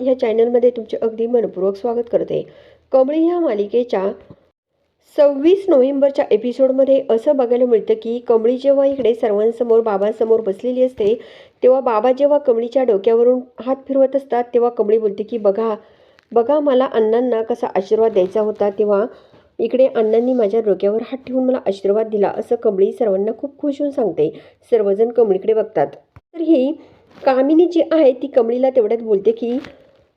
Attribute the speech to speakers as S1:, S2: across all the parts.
S1: ह्या चॅनलमध्ये तुमचे अगदी मनपूर्वक स्वागत करते. कमळी ह्या मालिकेच्या सव्वीस नोव्हेंबरच्या एपिसोडमध्ये असं बघायला मिळतं की कमळी जेव्हा इकडे सर्वांसमोर बाबांसमोर बसलेली असते तेव्हा बाबा जेव्हा कमळीच्या डोक्यावरून हात फिरवत असतात तेव्हा कमळी बोलते की बघा बघा मला अण्णांना कसा आशीर्वाद द्यायचा होता तेव्हा इकडे अण्णांनी माझ्या डोक्यावर हात ठेवून मला आशीर्वाद दिला असं कमळी सर्वांना खूप खुश होऊन सांगते. सर्वजण कमळीकडे बघतात. तर ही कामिनी जी आहे ती कमळीला तेवढ्यात बोलते की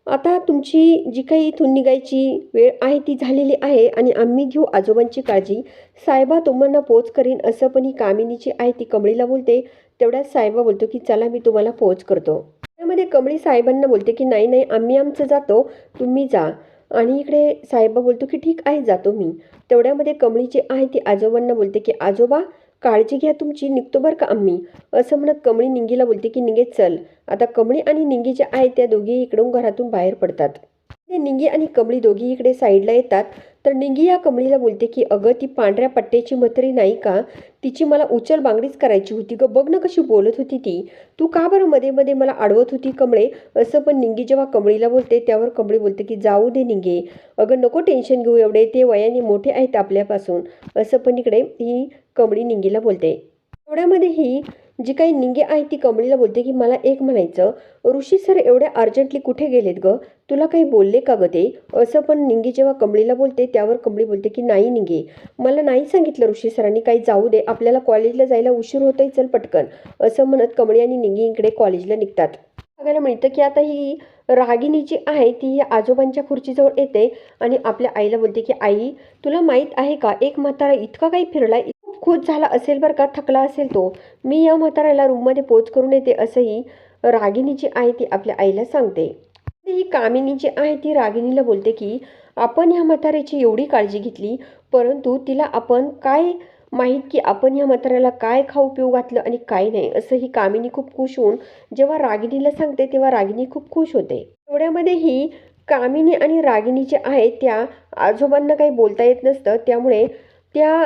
S1: आता तुमची जी काही इथून निघायची वेळ आहे ती झालेली आहे आणि आम्ही घेऊ आजोबांची काळजी. साहेबा तुम्हाला पोच करीन असं पण ही कामिनीची आहे ती कमळीला बोलते. तेवढ्यात साहेबा बोलतो की चला मी तुम्हाला पोच करतो. त्यामध्ये कमळी साहेबांना बोलते की नाही नाही आम्ही आमचं जातो तुम्ही जा. आणि इकडे साहेबा बोलतो की ठीक आहे जातो मी. तेवढ्यामध्ये कमळी जी आहे ती आजोबांना बोलते की आजोबा काळजी घ्या तुमची निघतो बरं का आम्ही. असं म्हणत कमळी निंगीला बोलते की निंगे चल. आता कमळी आणि निंगी ज्या आहेत त्या दोघी इकडून घरातून बाहेर पडतात. ते निंगी आणि कमळी दोघी इकडे साईडला येतात. तर निंगी या कमळीला बोलते की अगं ती पांढऱ्या पट्ट्याची म्हातारी नाही का? तिची मला उचल बांगडीच करायची होती ग. बघ ना कशी बोलत होती ती. तू का बरं मध्ये मध्ये मला अडवत होती कमळे? असं पण निंगी जेव्हा कमळीला बोलते त्यावर कमळी बोलते की जाऊ दे निंगे. अगं नको टेन्शन घेऊ एवढे. ते वयाने मोठे आहेत आपल्यापासून. असं पण इकडे ही कमळी निंगीला बोलते. एवढ्यामध्ये ही जी काही निंगे आहे ती कमळीला बोलते की मला एक म्हणायचं ऋषी सर एवढ्या अर्जंटली कुठे गेलेत ग? तुला काही बोलले का ग ते? असं पण निंगी जेव्हा कमळीला बोलते त्यावर कमळी बोलते की नाही निंगे मला नाही सांगितलं ऋषी सरांनी काही जाऊ दे आपल्याला कॉलेजला जायला उशीर होतोय चल पटकन असं म्हणत कमळी आणि निंगी इकडे कॉलेजला निघतात. बघायला मिळतं की आता ही रागिनी जी आहे ती आजोबांच्या खुर्चीजवळ येते आणि आपल्या आईला बोलते की आई तुला माहीत आहे का एक म्हातारा इतका काही फिरलाय खुश झाला असेल बरं का थकला असेल तो मी या म्हाताऱ्याला रूममध्ये पोच करून येते असंही रागिनी जी आहे ती आपल्या आईला सांगते. ही कामिनी जी आहे ती रागिनीला बोलते की आपण ह्या म्हाताऱ्याची एवढी काळजी घेतली परंतु तिला आपण काय माहीत की आपण ह्या म्हाताऱ्याला काय खाऊ पिऊ घातलं आणि काय नाही असं ही कामिनी खूप खुश होऊन जेव्हा रागिनीला सांगते तेव्हा रागिनी खूप खुश होते. एवढ्यामध्ये ही कामिनी आणि रागिनी जे आहेत त्या आजोबांना काही बोलता येत नसतं त्यामुळे त्या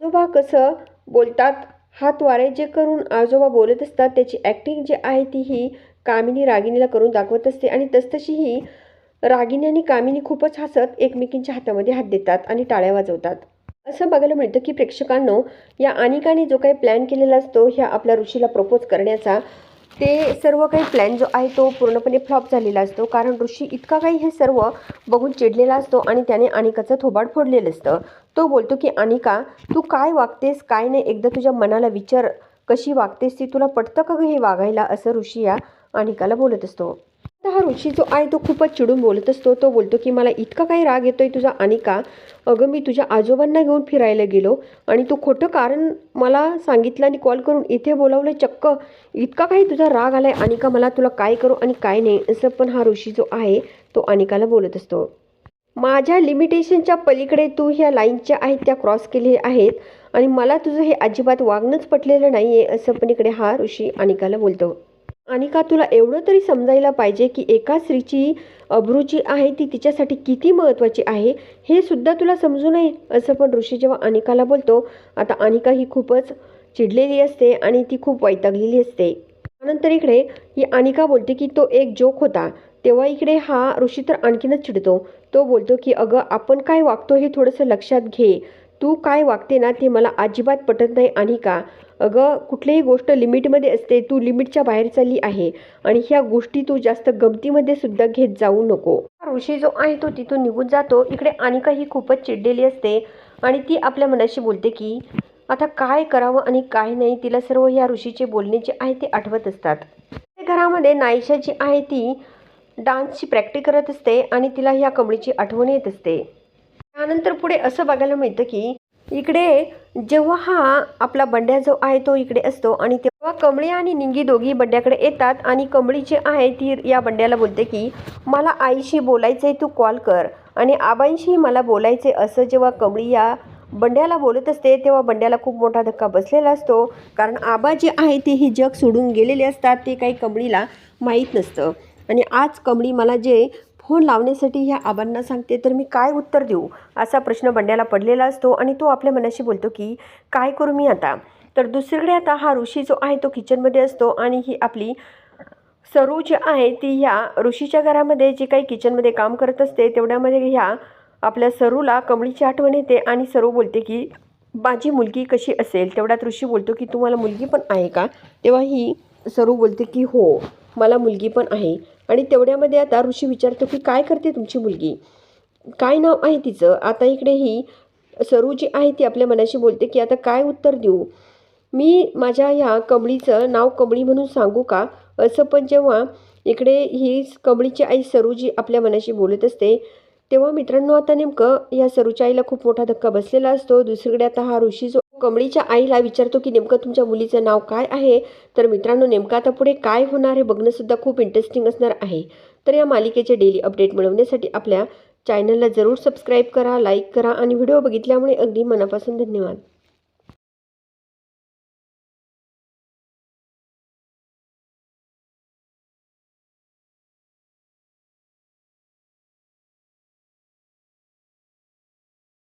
S1: आजोबा कसं बोलतात? हात वारे जे करून आजोबा बोलत असतात त्याची ॲक्टिंग जी आहे ती ही कामिनी रागिणीला करून दाखवत असते आणि तसतशी ही रागिनी आणि कामिनी खूपच हसत एकमेकींच्या हातामध्ये हात देतात आणि टाळ्या वाजवतात. असं बघायला मिळतं की प्रेक्षकांनो या अनिकाने जो काही प्लॅन केलेला असतो ह्या आपल्या ऋषीला प्रपोज करण्याचा ते सर्व काही प्लॅन जो आहे तो पूर्णपणे फ्लॉप झालेला असतो. कारण ऋषी इतका काही हे सर्व बघून चिडलेला असतो आणि त्याने अनिकाचं थोबाड फोडलेलं असतं. तो बोलतो की अनिका तू काय वागतेस काय नाही एकदा तुझ्या मनाला विचार कशी वागतेस ती तुला पटतं का हे वागायला? असं ऋषी या अनिकाला बोलत असतो. आता हा ऋषी जो आहे तो खूपच चिडून बोलत असतो. तो बोलतो की मला इतका काही राग येतोय तुझा अनिका. अगं मी तुझ्या आजोबांना घेऊन फिरायला गेलो आणि तू खोटं कारण मला सांगितलं आणि कॉल करून इथे बोलावलं. चक्क इतका काही तुझा राग आलाय अनिका मला तुला काय करू आणि काय नाही? असं पण हा ऋषी जो आहे तो अनिकाला बोलत असतो. माझ्या लिमिटेशनच्या पलीकडे तू ह्या लाईनच्या आहेत त्या क्रॉस केलेल्या आहेत आणि मला तुझं हे अजिबात वागणंच पटलेलं नाही आहे असं पण इकडे हा ऋषी अनिकाला बोलतो. अनिका तुला एवढं तरी समजायला पाहिजे की एका स्त्रीची अब्रू जी आहे ती तिच्यासाठी किती महत्त्वाची आहे हे सुद्धा तुला समजू नये असं पण ऋषी जेव्हा अनिकाला बोलतो. आता अनिका ही खूपच चिडलेली असते आणि ती खूप वैतागलेली असते. त्यानंतर इकडे ही अनिका बोलते की तो एक जोक होता. तेव्हा इकडे हा ऋषी तर आणखीनच चिडतो. तो बोलतो की अगं आपण काय वागतो हे थोडंसं लक्षात घे. तू काय वागते ना ते मला अजिबात पटत नाही अनिका अगं कुठलीही गोष्ट लिमिटमध्ये असते तू लिमिटच्या बाहेर चालली आहे आणि ह्या गोष्टी तू जास्त गमतीमध्ये सुद्धा घेत जाऊ नको. ऋषी जो आहे तो तिथून निघून जातो. इकडे अनिका ही खूपच चिडलेली असते आणि ती आपल्या मनाशी बोलते की आता काय करावं आणि काय नाही तिला सर्व ह्या ऋषीचे बोलणे जे आहे ते आठवत असतात. घरामध्ये नाईशा जी आहे ती डान्सची प्रॅक्टिस करत असते आणि तिला ह्या कमळीची आठवण येत असते. त्यानंतर पुढे असं बघायला मिळतं की इकडे जेव्हा हा आपला बंड्या जो आहे तो इकडे असतो आणि तेव्हा कमळी आणि निंगी दोघी बंड्याकडे येतात आणि कमळी जी आहे ती या बंड्याला बोलते की मला आईशी बोलायचं आहे तू कॉल कर. आणि आबांशी मला बोलायचे असं जेव्हा कमळी या बंड्याला बोलत असते तेव्हा बंड्याला खूप मोठा धक्का बसलेला असतो. कारण आबा जे आहे ते ही जग सोडून गेलेले असतात ते काही कमळीला माहीत नसतं. आणि आज कमळी मला जे फोन लावण्यासाठी ह्या आबांना सांगते तर मी काय उत्तर देऊ? असा प्रश्न बंड्याला पडलेला असतो आणि तो आपल्या मनाशी बोलतो की काय करू मी आता? तर दुसरीकडे आता हा ऋषी जो आहे तो किचनमध्ये असतो आणि ही आपली सरू जी आहे ती ह्या ऋषीच्या घरामध्ये जी काही किचनमध्ये काम करत असते तेवढ्यामध्ये ह्या आपल्या सरूला कमळीची आठवण येते आणि सरू बोलते की माझी मुलगी कशी असेल? तेवढ्यात ऋषी बोलतो की तुम्हाला मुलगी पण आहे का? तेव्हा ही सरू बोलते की हो मला मुलगी पण आहे. आणि तेवढ्यामध्ये आता ऋषी विचारतो की काय करते तुमची मुलगी? काय नाव आहे तिचं? आता इकडे ही सरू जी आहे ती आपल्या मनाशी बोलते की आता काय उत्तर देऊ? मी माझ्या ह्या कमळीचं नाव कमळी म्हणून सांगू का? असं पण जेव्हा इकडे ही कमळीची आई सरूजी आपल्या मनाशी बोलत असते तेव्हा मित्रांनो आता नेमकं या सरूच्या आईला खूप मोठा धक्का बसलेला असतो. दुसरीकडे आता हा ऋषी जो कमळीच्या आईला विचारतो की नेमकं तुमच्या मुलीचं नाव काय आहे? तर मित्रांनो नेमकं आता पुढे काय होणार हे बघणंसुद्धा खूप इंटरेस्टिंग असणार आहे. तर या मालिकेचे डेली अपडेट मिळवण्यासाठी आपल्या चॅनलला जरूर सबस्क्राईब करा लाईक करा आणि व्हिडिओ बघितल्यामुळे अगदी मनापासून धन्यवाद.